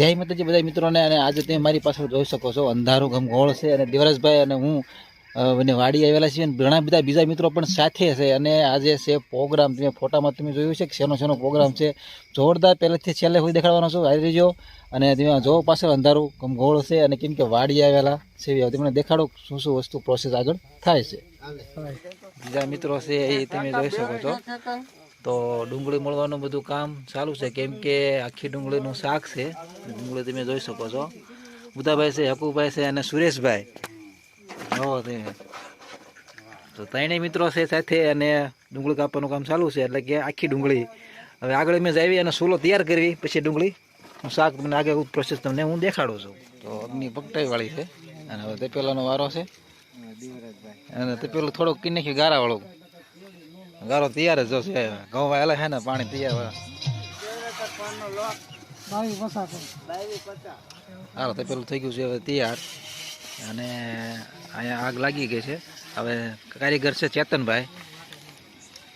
જય માતાજી બધા મિત્રોને અને આજે તમે મારી પાસે જોઈ શકો છો અંધારું ઘમઘોળ છે અને દેવરાજભાઈ અને હું અને વાડી આવેલા છીએ અને ઘણા બધા બીજા મિત્રો પણ સાથે છે અને આજે છે પ્રોગ્રામ તમે ફોટામાં તમે જોયું છે કે શેનો શેનો પ્રોગ્રામ છે. જોરદાર પહેલેથી છેલ્લે સુધી દેખાડવાનો છું આવી રહીજો. અને તમે જો પાછળ અંધારું ઘમઘોળ છે અને કેમ કે વાડી આવેલા છે તમને દેખાડો શું શું વસ્તુ પ્રોસેસ આગળ થાય છે. બીજા મિત્રો છે એ તમે જોઈ શકો છો. તો ડુંગળી મળવાનું બધું કામ ચાલુ છે. કેમ કે આખી ડુંગળીનું શાક છે. ડુંગળી તમે જોઈ શકો છો. બુધાભાઈ છે, હકુભાઈ છે અને સુરેશભાઈ. હો તમે તો ત્રણેય મિત્રો છે સાથે અને ડુંગળી કાપવાનું કામ ચાલુ છે. એટલે કે આખી ડુંગળી. હવે આગળ મેં જાવી અને સૂલો તૈયાર કરવી, પછી ડુંગળી. શાક તમને આગળ પ્રોસેસ તમને હું દેખાડું છું. તો અગ્નિ વાળી છે. અને હવે તે પહેલાંનો વારો છે. અને તે પેલું થોડોક કિન્નેખી ગારાવાળું. ગારો તૈયાર જ છે ઘઉં વાયેલા છે ને, પાણી તૈયાર હાલો, તો પેલું થઈ ગયું છે હવે તૈયાર. અને અહીંયા આગ લાગી ગઈ છે. હવે કારીગર છે ચેતનભાઈ.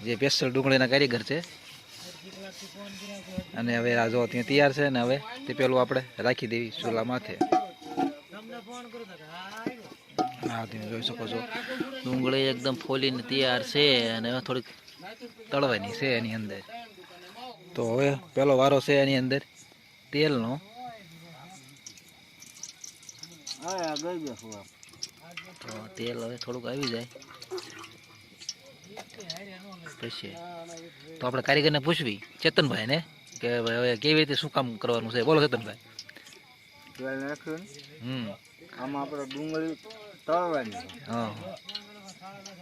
જે સ્પેશિયલ ડુંગળીના કારીગર છે. અને હવે આ જો ત્યાં તૈયાર છે ને હવે તે પેલું આપણે રાખી દેવી ચૂલા માથે. હા તમે જોઈ શકો છો. ડુંગળી એકદમ ફોલીને તૈયાર છે અને હવે થોડીક તળવાની છે એની અંદર. તો હવે પેલો વારો છે એની અંદર. તેલનો. તો તેલ હવે થોડુંક આવી જાય. પછી તો આપણે કારીગરને પૂછવી. ચેતનભાઈ ને કે ભાઈ હવે કેવી રીતે શું કામ કરવાનું છે? બોલો ચેતનભાઈ. તેલ નાખ્યું ને? આમાં આપણે ડુંગળી તળવાની. હા.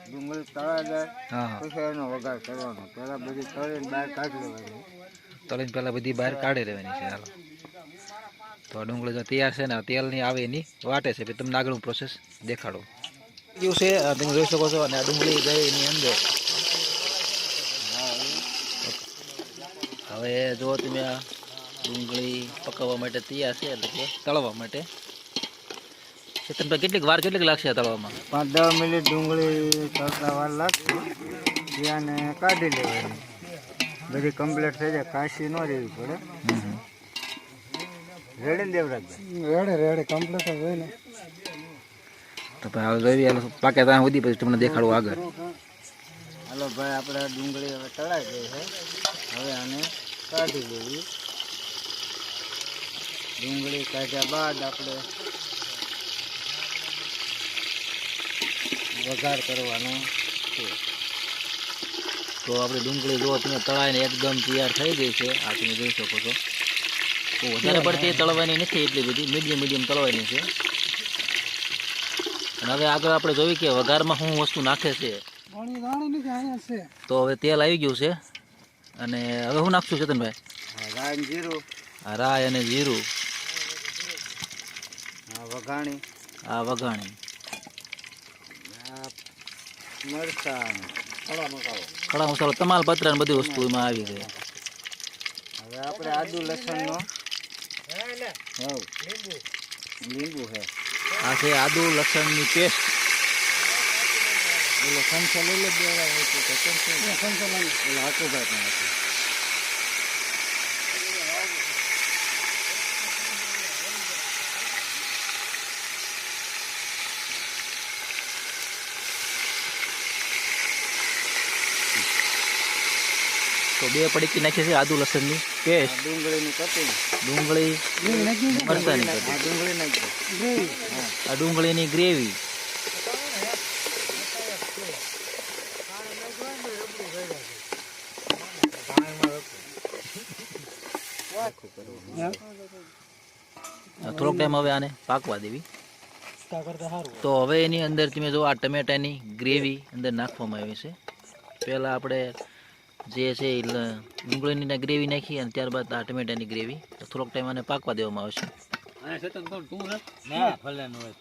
ડુંગળી તળા જાય પછી એનો વઘાર કરવાનો. પહેલા બધી તળીને બહાર કાઢી લેવાની. તળીને પહેલાં બધી બહાર કાઢી લેવાની છે હાલો. તો ડુંગળી જો તૈયાર છે ને તેલ તેલની આવે એની વાટે છે. તમને આગળનું પ્રોસેસ દેખાડો. એવું છે? તમે જોઈ શકો છો અને આ ડુંગળી ગઈ એની અંદર. હવે જો તમે આ ડુંગળી પકવવા માટે તૈયાર છે એટલે કે તળવા માટે. ચેતનભાઈ કેટલીક વાર કેટલીક લાગશે આ તળવામાં? પાંચ દસ મિનિટ ડુંગળી તળતા વાર લાગશે. ત્યાંને કાઢી લેવાની. બધી કમ્પ્લીટ થઈ જાય. કાશી ન રહેવી પડે. રેડે ને દેવરાજભાઈ રેડે રેડે. કમ્પ્લીટ જ હોય ને. તો ભાઈ હવે જોઈએ હાલો પાકે ત્યાં સુધી પછી તમને દેખાડું આગળ. હાલો ભાઈ આપણે ડુંગળી હવે તળાઈ ગઈ છે. હવે આને કાઢી લેવી. ડુંગળી કાઢ્યા બાદ આપણે વઘાર કરવાનો છે. તો આપણી ડુંગળી જો તમે તળાઈને એકદમ તૈયાર થઈ ગઈ છે આ તમે જોઈ શકો છો. તો વધારે પડતી તળવાની નથી એટલી બધી મીડિયમ મીડિયમ તળવાની છે. અને હવે આગળ આપણે જોયું કે વઘારમાં શું વસ્તુ નાખે છે. તો હવે તેલ આવી ગયું છે. અને હવે હું નાખશું ચેતનભાઈ? રાય અને જીરું. વઘાણી. આ વઘાણી. મરચાં. ખડા મસાલો. ખડા મસાલો. તમાલ પત્ર ને બધી વસ્તુ એમાં આવી ગઈ હવે આપણે આદુ લસણનો. હવ. લીંબુ. છે આ છે આદુ લસણની પેસ્ટ. લસણ કંસો લઈ લે દેવા હોય તો લસણ એટલે હાથુભાઈ પણ તો બે પડીકી નાખી છે આદુ લસણની. પેસ્ટ ડુંગળીનું કટિંગ. ડુંગળી મરચાંની નાખી આ ડુંગળીની ગ્રેવી. થોડોક ટાઈમ હવે આને પાકવા દેવી. તો હવે એની અંદર તમે જો આ ટમેટાની ગ્રેવી અંદર નાખવામાં આવી છે. પહેલાં આપણે જે છે એ ડુંગળીની ગ્રેવી નાખી અને ત્યારબાદ આ ટમેટાની ગ્રેવી. થોડોક ટાઈમ આને પાકવા દેવામાં આવશે. ના ભલે ન હોય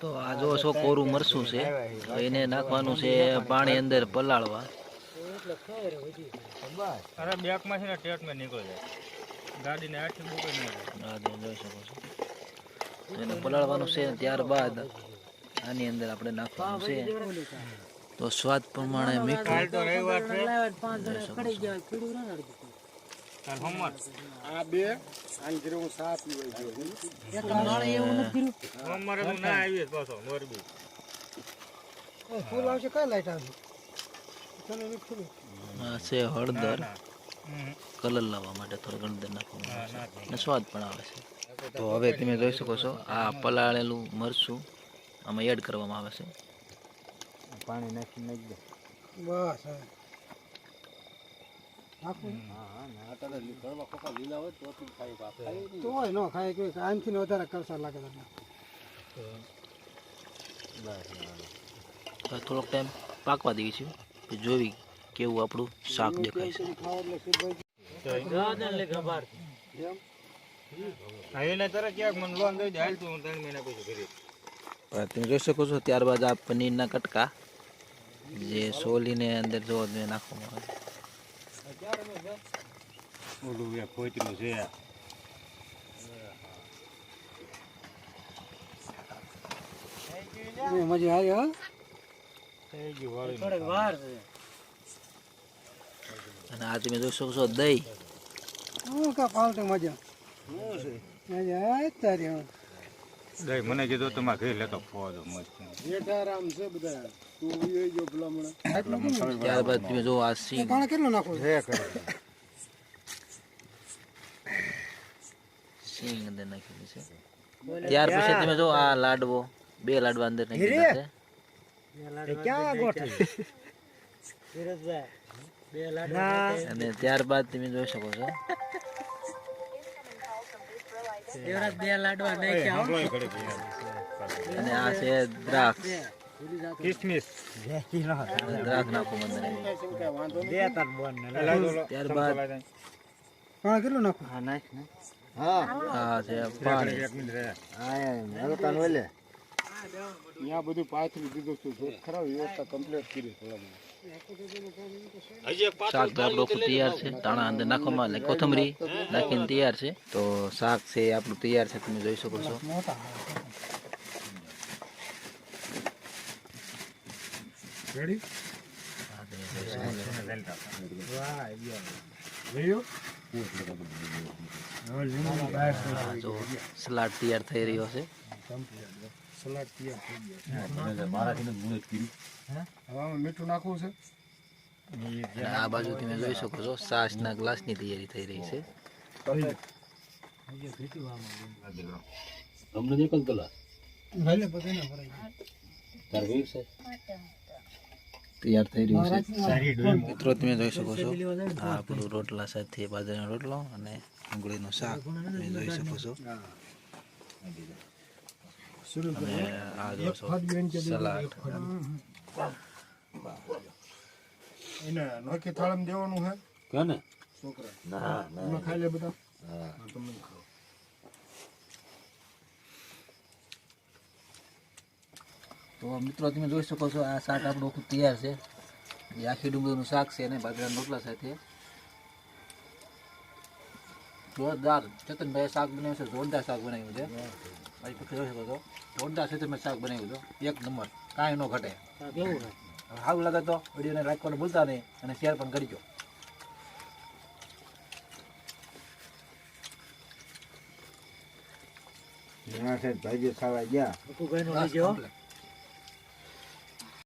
તો આ જો છો કોરું મરસું છે એને નાખવાનું છે પાણી અંદર પલાળવા. અરે બેકમાં છે ને ટેટમાં નીકળી જાય ગાડી ને આઠ બુકે જોઈ શકો છો. એને પલાળવાનું છે ત્યારબાદ આની અંદર આપણે નાખવાનું છે. તો સ્વાદ પ્રમાણે મીઠું. હળદર. કલર લાવવા માટે થોડો ગણદર નાખવામાં આવે છે. અને સ્વાદ પણ આવે છે. તો હવે તમે જોઈ શકો છો આ પલાળેલું મરચું આમાં એડ કરવામાં આવે છે. પાણી નાખી નાખી દે. બસ થોડોક ટાઈમ પાકવા દેવી છે જોવી કેવું આપણું શાક દેખાય છે. આવીને તરત ક્યાંક મને લોન દઈ દે. હાલ તું ત્રણ મહિના પછી કરી તમે જોઈ શકો છો ત્યારબાદ આ પનીરના કટકા જે સોલીને અંદર જો નાખવામાં આવે. ઓલું એ છે. મજા આવી હા. થઈ ગયું વાળી અને આ તમે જોઈ શકો છો દહીં. કા મજા. દઈ મને કીધું તો ઘરે લેતો ફોજો મસ્ત. જેઠારામ છે બધા. તું વિયો જો ભલામણ. ત્યારબાદ તમે જો આ સિંગ પાણી કેટલું નાખવું છે? સિંગ અંદર નાખેલી છે. ત્યાર પછી તમે જો આ લાડવો. બે લાડવા અંદર નાખેલા છે. ક્યાં ગોઠવી અને ત્યારબાદ તમે જોઈ શકો છો. અને આ છે દ્રાક્ષ. કિસમિસ. દ્રાક્ષ નાખવું અંદર ત્યારબાદ. પાણી કેટલું નાખવું આ છે પાણી. એક મિનિટ રહે ત્યાં બધું. પાથરી દીધું છે. ખરાબ વ્યવસ્થા કમ્પ્લીટ કરી ભલામણ શાક તો આપણું તૈયાર છે તાણા અંદર નાખવામાં એટલે કોથમરી નાખીને તૈયાર છે. તો શાક છે એ આપણું તૈયાર છે તમે જોઈ શકો છો. સલાડ તૈયાર થઈ રહ્યો છે. સલાડ તૈયાર થઈ ગયા. હવામાં મીઠું નાખવું છે? આ બાજુ તમે જોઈ શકો છો છાશના ગ્લાસની તૈયારી થઈ રહી છે. ભલે બધાને ભરાઈ ગયું. તૈયાર થઈ રહ્યું છે. મિત્રો તમે જોઈ શકો છો આ આપણું રોટલા સાથે બાજરાનો રોટલો અને ડુંગળીનું શાક તમે જોઈ શકો છો. એને નોખી થાળીમાં દેવાનું છે કોને છોકરા એમાં ખાઈ લે બધા હા, તમે ખાઓ. તો મિત્રો તમે જોઈ શકો છો આ શાક આપણું આખું તૈયાર છે. એ આખી ડુંગળીનું શાક છે અને બાજરાના રોટલા સાથે. જોરદાર. ચેતનભાઈ શાક બનાવ્યું છે જોરદાર શાક બનાવ્યું છે. પછી જોઈ શકો તો જોરદાર ચેતનભાઈ શાક બનાવ્યું છે. એક નંબર. કાંઈ ન ઘટે. સારું લાગે તો વિડીયોને લાઈક કરવાનું ભૂલતા નહીં અને શેર પણ કરજો ભાઈ ખાવા ગયા. બસ, complete.